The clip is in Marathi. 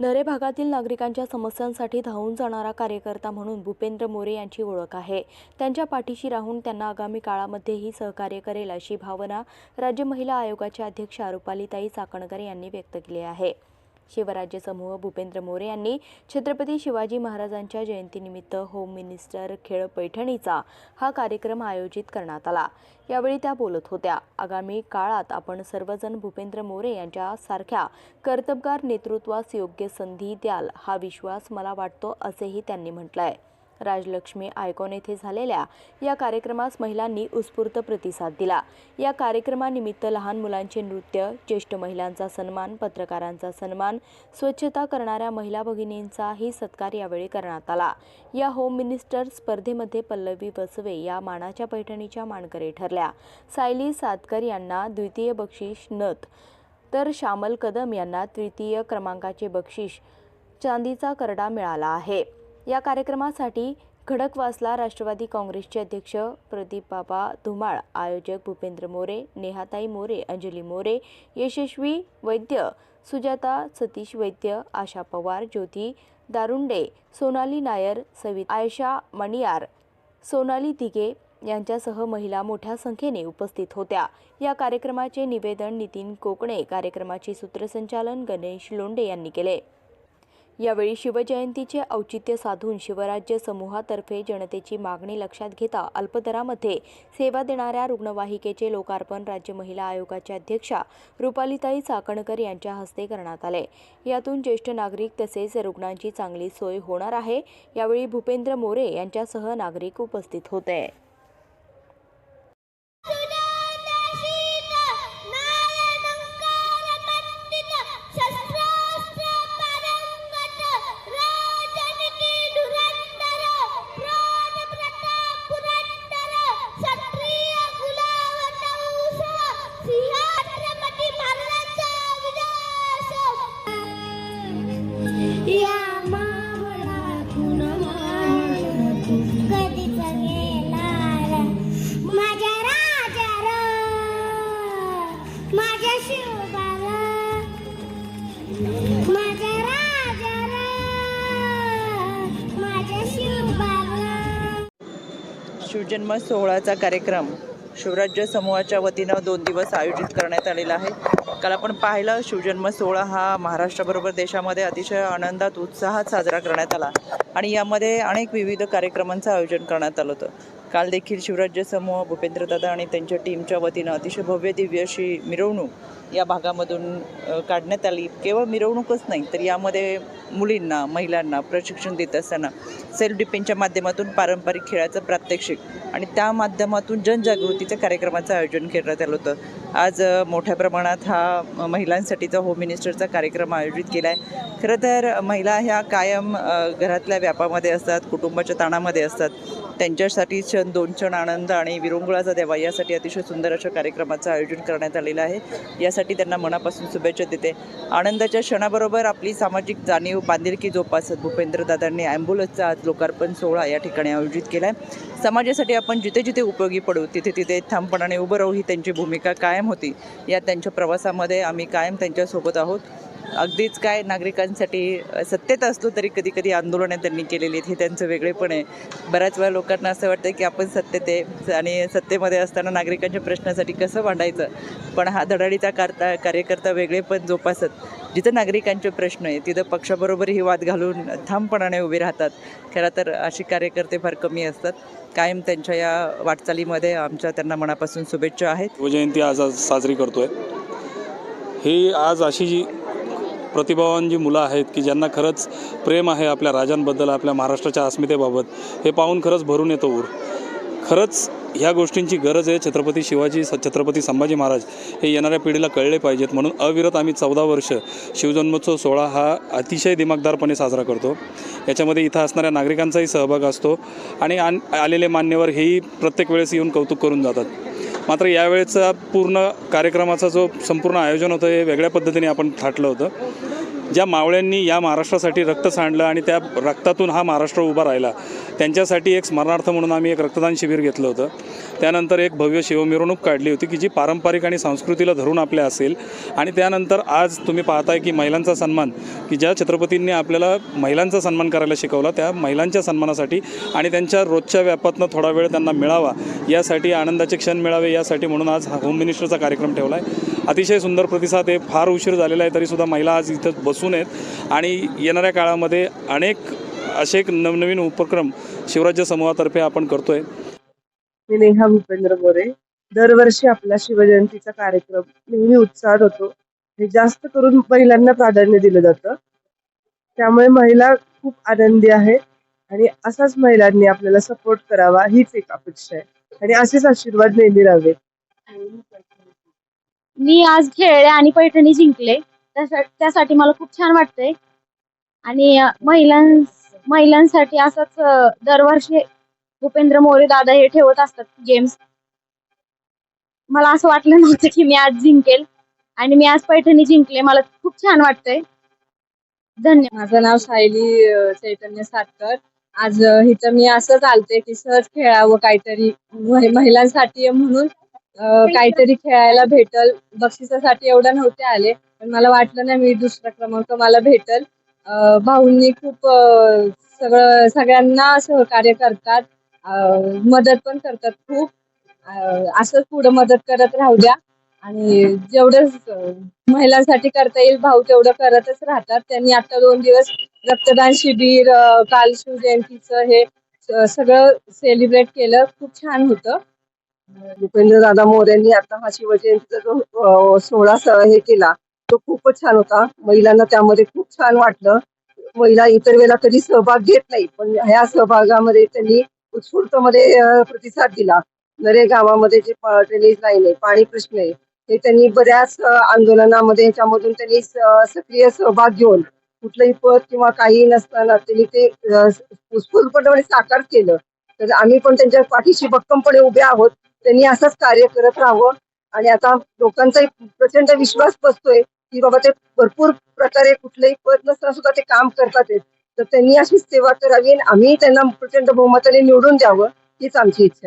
नरे भागातील नागरिकांच्या समस्यांसाठी धावून जाणारा कार्यकर्ता म्हणून भूपेंद्र मोरे यांची ओळख आहे. त्यांच्या पाठीशी राहून त्यांना आगामी काळामध्येही सहकार्य करेल अशी भावना राज्य महिला आयोगाच्या अध्यक्षा रुपालीताई चाकणकर यांनी व्यक्त केली आहे. शिवराज्य समूह भूपेंद्र मोरे यांनी छत्रपती शिवाजी महाराजांच्या जयंतीनिमित्त होम मिनिस्टर खेळ पैठणीचा हा कार्यक्रम आयोजित करण्यात आला. यावेळी त्या बोलत होत्या आगामी काळात आपण सर्वजण भूपेंद्र मोरे यांच्या सारख्या कर्तबगार नेतृत्वास योग्य संधी द्याल हा विश्वास मला वाटतो असेही त्यांनी म्हटलं आहे राजलक्ष्मी आयकॉन येथे झालेल्या या कार्यक्रमास महिलांनी उत्स्फूर्त प्रतिसाद दिला. या कार्यक्रमानिमित्त लहान मुलांचे नृत्य ज्येष्ठ महिलांचा सन्मान पत्रकारांचा सन्मान स्वच्छता करणाऱ्या महिला भगिनींचाही सत्कार यावेळी करण्यात आला. या होम मिनिस्टर स्पर्धेमध्ये पल्लवी बसवे या मानाच्या पैठणीच्या मानकरी ठरल्या. सायली सातकर यांना द्वितीय बक्षीस नथ तर श्यामल कदम यांना तृतीय क्रमांकाचे बक्षीस चांदीचा करडा मिळाला आहे. या कार्यक्रमासाठी खडकवासला राष्ट्रवादी काँग्रेसचे अध्यक्ष प्रदीप बाबा धुमाळ आयोजक भूपेंद्र मोरे नेहाताई मोरे अंजली मोरे यशस्वी वैद्य सुजाता सतीश वैद्य आशा पवार ज्योती दारुंडे सोनाली नायर सवि आयशा मणियार सोनाली दिघे यांच्यासह महिला मोठ्या संख्येने उपस्थित होत्या. या कार्यक्रमाचे निवेदन नितीन कोकणे कार्यक्रमाचे सूत्रसंचालन गणेश लोंडे यांनी केले. यावेळी शिवजयंतीचे औचित्य साधून शिवराज्य समूहातर्फे जनतेची मागणी लक्षात घेता अल्पदरामध्ये सेवा देणाऱ्या रुग्णवाहिकेचे लोकार्पण राज्य महिला आयोगाच्या अध्यक्षा रुपालीताई चाकणकर यांच्या हस्ते करण्यात आले. यातून ज्येष्ठ नागरिक तसेच रुग्णांची चांगली सोय होणार आहे. यावेळी भूपेंद्र मोरे यांच्यासह नागरिक उपस्थित होते. शिवजन्म सोहळ्याचा कार्यक्रम शिवराज्य समूहाच्या वतीनं दोन दिवस आयोजित करण्यात आलेला आहे. काल आपण पाहिलं शिवजन्म सोहळा हा महाराष्ट्राबरोबर देशामध्ये अतिशय आनंदात उत्साहात साजरा करण्यात आला आणि यामध्ये अनेक विविध कार्यक्रमांचं आयोजन करण्यात आलं होतं. काल देखील शिवराज्य समूह भूपेंद्रदादा आणि त्यांच्या टीमच्या वतीनं अतिशय भव्य दिव्य अशी मिरवणूक या भागामधून काढण्यात आली. केवळ मिरवणूकच नाही तर यामध्ये मुलींना महिलांना प्रशिक्षण देत असताना सेल्फ डिफेन्सच्या माध्यमातून पारंपरिक खेळाचं प्रात्यक्षिक आणि त्या माध्यमातून जनजागृतीच्या कार्यक्रमाचं आयोजन करण्यात आलं होतं. आज मोठ्या प्रमाणात हा महिलांसाठीचा होम मिनिस्टरचा कार्यक्रम आयोजित केला आहे खरं तर महिला ह्या कायम घरातल्या व्यापामध्ये असतात कुटुंबाच्या ताणामध्ये असतात. त्यांच्यासाठी क्षण दोन क्षण आनंद आणि विरंगुळाचा द्यावा यासाठी अतिशय सुंदर अशा कार्यक्रमाचं आयोजन करण्यात आलेलं आहे. यासाठी त्यांना मनापासून शुभेच्छा देते. आनंदाच्या क्षणाबरोबर आपली सामाजिक जाणीव बांधिलकी जोपासत भूपेंद्रदादांनी ॲम्ब्युलन्सचा आज लोकार्पण सोहळा या ठिकाणी आयोजित केला आहे समाजासाठी आपण जिथे जिथे उपयोगी पडू तिथे तिथे ठामपणाने उभं राहू ही त्यांची भूमिका कायम होती. या त्यांच्या प्रवासामध्ये आम्ही कायम त्यांच्यासोबत आहोत. अगदीच काय नागरिकांसाठी सत्तेत असलो तरी कधी कधी आंदोलनं त्यांनी केलेली आहेत हे त्यांचं वेगळेपण आहे. बऱ्याच वेळा लोकांना असं वाटतं की आपण सत्तेत आहे आणि सत्तेमध्ये असताना नागरिकांच्या प्रश्नासाठी कसं मांडायचं पण हा धडाडीचा कारता कार्यकर्ता वेगळेपण जोपासत. जिथं नागरिकांचे प्रश्न आहे तिथं पक्षाबरोबरही वाद घालून ठामपणाने उभे राहतात. खरं तर अशी कार्यकर्ते फार कमी असतात. कायम त्यांच्या या वाटचालीमध्ये आमच्या त्यांना मनापासून शुभेच्छा आहेत. शिवजयंती आज साजरी करतोय. ही आज अशी जी प्रतिभावान जी मुलं आहेत की ज्यांना खरंच प्रेम आहे आपल्या राजांबद्दल आपल्या महाराष्ट्राच्या अस्मितेबाबत हे पाहून खरंच भरून येतो ऊर. खरंच ह्या गोष्टींची गरज आहे छत्रपती शिवाजी स छत्रपती संभाजी महाराज हे येणाऱ्या पिढीला कळले पाहिजेत. म्हणून अविरत आम्ही चौदा वर्ष शिवजन्मोत्सव सोहळा हा अतिशय दिमागदारपणे साजरा करतो. याच्यामध्ये इथं असणाऱ्या नागरिकांचाही सहभाग असतो आणि आन आलेले मान्यवर हेही प्रत्येक वेळेस येऊन कौतुक करून जातात. मात्र यावेळेचा पूर्ण कार्यक्रमाचा जो संपूर्ण आयोजन होतं हे वेगळ्या पद्धतीने आपण थाटलं होतं. ज्या मावळ्यांनी या महाराष्ट्रासाठी रक्त सांडलं आणि त्या रक्तातून हा महाराष्ट्र उभा राहिला त्यांच्यासाठी एक स्मरणार्थ म्हणून आम्ही एक रक्तदान शिबिर घेतलं होतं. त्यानंतर एक भव्य शिवमिरवणूक काढली होती की जी पारंपरिक आणि संस्कृतीला धरून आपल्या असेल आणि त्यानंतर आज तुम्ही पाहताय की महिलांचा सन्मान की ज्या छत्रपतींनी आपल्याला महिलांचा सन्मान करायला शिकवला त्या महिलांच्या सन्मानासाठी आणि त्यांच्या रोजच्या व्यापातनं थोडा वेळ त्यांना मिळावा यासाठी आनंदाचे क्षण मिळावे यासाठी म्हणून आज हा होम मिनिस्टरचा कार्यक्रम ठेवला आहे अतिशय सुंदर प्रतिसाद आहे. फार उशीर झालेला आहे तरीसुद्धा महिला आज इथं बसून आहेत. आणि येणाऱ्या काळामध्ये अनेक असे एक नवनवीन उपक्रम शिवराज्य समूहातर्फे आपण करतोय. मी नेहा भूपेंद्र मोरे दरवर्षी आपला शिवजयंतीचा कार्यक्रम नेहमी उत्साहात होतो. हे जास्त करून महिलांना प्राधान्य दिलं जातं. त्यामुळे महिला खूप आनंदी आहे आणि असाच महिलांनी आपल्याला सपोर्ट करावा हीच एक अपेक्षा आहे. आणि असेच आशीर्वाद नेहमी राहावेत मी आज खेळले आणि पैठणी जिंकले. त्यासा- त्यासाठी मला खूप छान वाटतंय. आणि अ, महिलां महिलांसाठी असंच अ, दरवर्षी भूपेंद्र मोरे दादा हे ठेवत असतात गेम्स. मला असं वाटलं नव्हतं की मी आज जिंकेल. आणि मी आज पैठणी जिंकले. मला खूप छान वाटतंय. धन्यवाद माझं नाव सायली अ, चैतन्य सातकर. आज अ, इथं मी असंच आलते की सहज खेळावं काहीतरी महि- महिलांसाठी म्हणून काहीतरी खेळायला भेटल. बक्षिसासाठी एवढं नव्हते आले पण मला वाटलं नाही मी दुसरा क्रमांक मला भेटल. भाऊंनी खूप सगळं सगळ्यांना सहकार्य करतात. मदत पण करतात खूप. असंच पुढं मदत करत राहू द्या. आणि जेवढं महिलांसाठी करता येईल भाऊ तेवढं करतच राहतात. त्यांनी आता दोन दिवस रक्तदान शिबिर काल शिवजयंतीचं हे सगळं सेलिब्रेट केलं. खूप छान होतं. भूपेंद्र दादा मोऱ्यांनी आता हा शिवजयंतीचा जो सोहळा हे केला तो खूपच छान होता. महिलांना त्यामध्ये खूप छान वाटलं. महिला इतर वेळेला कधी सहभाग घेत नाही पण ह्या सहभागामध्ये त्यांनी उत्स्फूर्तमध्ये प्रतिसाद दिला. नरे गावामध्ये जे ड्रेनेज लाईन आहे पाणी प्रश्न आहे हे त्यांनी बऱ्याच आंदोलनामध्ये ह्याच्यामधून त्यांनी सक्रिय सहभाग घेऊन कुठलंही पद किंवा काही नसताना त्यांनी ते उत्स्फूर्तपणे साकार केलं. तर आम्ही पण त्यांच्या पाठीशी भक्कमपणे उभे आहोत. त्यांनी असंच कार्य करत राहावं. आणि आता लोकांचा प्रचंड विश्वास बसतोय की बाबा ते भरपूर प्रकारे कुठलंही पद नसताना सुद्धा ते काम करतात तर त्यांनी अशीच सेवा करावी आणि आम्ही त्यांना प्रचंड बहुमताने निवडून द्यावं हीच आमची इच्छा आहे.